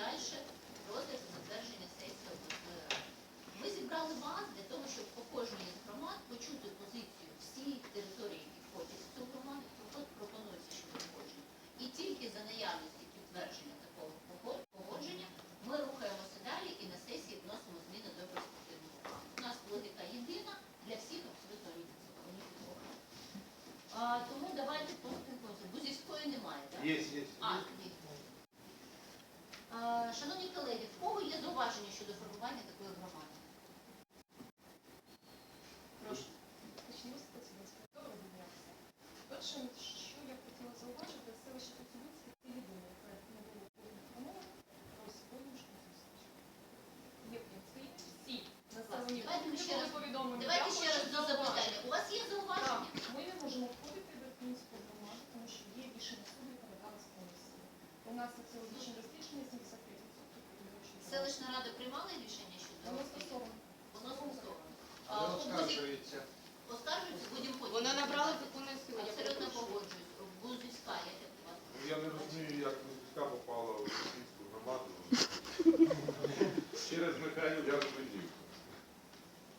подальше розгляд затвердження сесії обласної ради. Ми зібрали вас для того, щоб по кожній з громад почути позицію всіх території, які входять в цю громаду, пропонується щодо погодження. І тільки за наявності підтвердження такого погодження ми рухаємося далі і на сесії вносимо зміни до перспективного плану. У нас логіка єдина для всіх абсолютно рівних Тому давайте поспілкуємося. Бузівської немає, так? Є, є. зауваження Селищна рада приймала рішення щодо Воно стосовно. Воно скасовано. А, у оскаржується. Оскаржується, будемо потім. Вона набрала законну силу. Абсолютно погоджуюсь. Бузівська, як я вас. Я не розумію, як бузівська попала в російську громаду. Через Михайлів я зрозумів.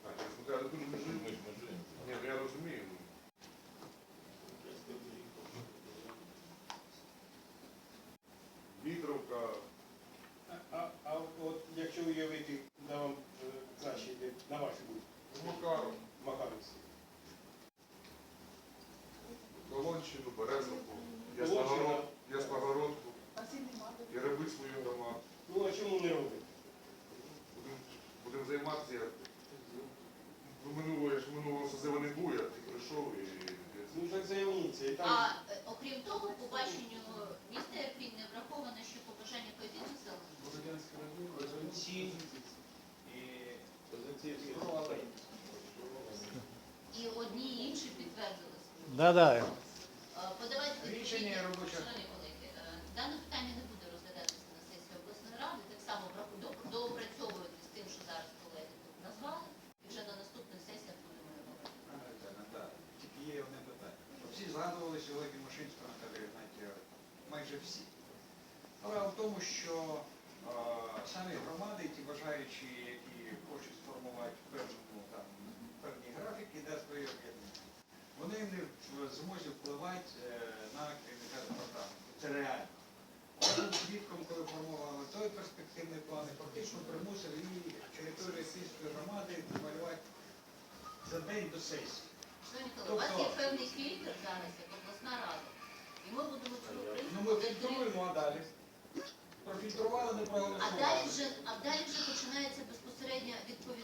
А, через Михайлів дуже межуємо. Ми ж межуємо. Ні, ну я розумію. ну. Вітровка, А, а от якщо уявити, на вам е, краще йде, на ваші будуть, Макаров, Макаровці. Колонщину, Березовку, Ясногород, Ясногородку і робити свою громаду. Ну а чому не робити? Будемо будем займатися. Ну, минулого, я ж минулого созива не був, я прийшов і... Ну так заявніться, і там А е, окрім того, по баченню міста Ірпінь не враховано, що побажання поєдинку селища. І одні і інші підтвердилися. Да, да. Рішення робоча. Шановні колеги, е, дане питання не буде розглядатися на сесії обласної ради, так само доопрацьовувати з тим, що зараз колеги тут назвали, і вже на наступних сесіях будемо говорити. Правильно. Тільки є одне питання. Всі згадували сьогодні Мошинського Наталію Гнатіра. Майже всі. Справа в тому, що е, самі громади, ті бажаючі, які хочуть сформувати певну там певні графіки для своєї об'єднання, вони не в змозі впливати е, на керівника департаменту. Це реально. Був свідком, коли формували той перспективний план, і фактично примусив і територію сільської громади малювати за день до сесії. Колеги, у вас є Тобто- певний фільтр зараз, як обласна рада, і ми будемо цю Ну ми фільтруємо, а далі. Профільтрували, не А далі вже а далі вже починається безпосередня відповідальність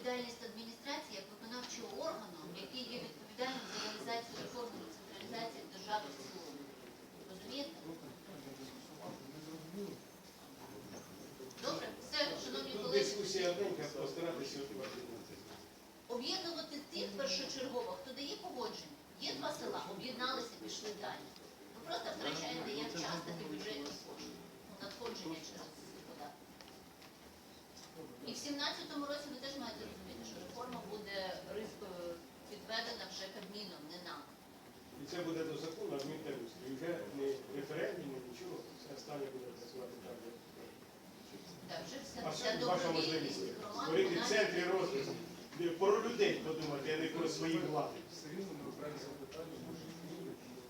об'єднувати тих першочергово, хто дає погодження. Є два села, об'єдналися, пішли далі. Ви просто втрачаєте як час, так і бюджетні кошти. Ну, надходження через податки. І в 17-му році ви теж маєте розуміти, що реформа буде підведена вже Кабміном, не нам. І це буде до закону адмінтерустрій. І вже не референдум, ні нічого. Все останнє буде працювати так. Як Так, вже А все ваша можливість створити центри розвитку. Не Про людей подумати, а не про свої влади. Ми говорити.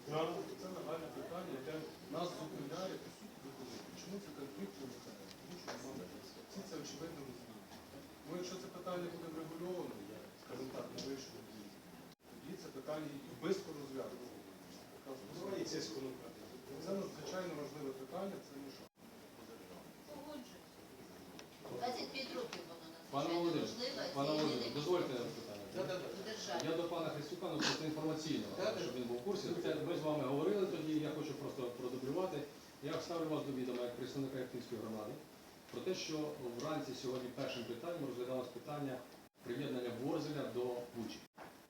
Да. Це нагальне питання, яке нас зупиняє по суті документів. Чому це конфлікт виникає? Тому що немає. Всі це очевидно розуміють. Ну, якщо це питання буде врегульовано, я скажімо так, вищому рівні, тоді це питання і. Ну, це. Це надзвичайно важливе питання, це не що. Погоджуюсь. 25 років воно Пане надзвичайно Володимир, Пане Володимир, дозвольте питання. Я до пана Христюка, ну просто інформаційно, щоб він був в курсі. Це ми з вами говорили тоді, я хочу просто продублювати. Я ставлю вас до відома як представника Ірпінської громади про те, що вранці сьогодні першим питанням розглядалось питання приєднання Ворзеля до Бучі.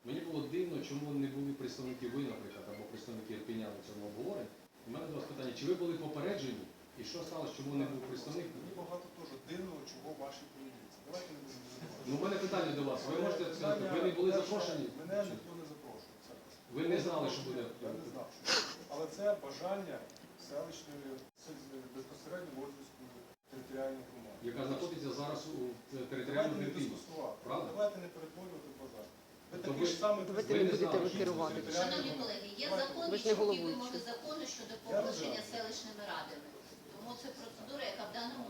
Мені було дивно, чому не були представники ви, наприклад, або представники Ірпіня на цьому обговоренні. У мене до вас питання, чи ви були попереджені і що сталося, чому не був представник? Мені багато теж дивного, чого ваші політиці. Давайте не будемо забувати. Ну, у мене питання до вас. Ви можете сказати, ви не були запрошені? Мене ніхто не запрошує. Це раз. Ви не знали, що буде? Я не знав, що. Але це бажання селищної безпосередньо Ворзівської територіальної громади. яка знаходиться зараз у Давайте територіальному не Ірпіні. дискусувати. Правда? Давайте не перетворювати базар. Ви То такі ви- ж самі ви представники не будете керувати. Шановні колеги, є закони, Ви ж не вимоги закону щодо Я селищними радами це процедура, яка в даному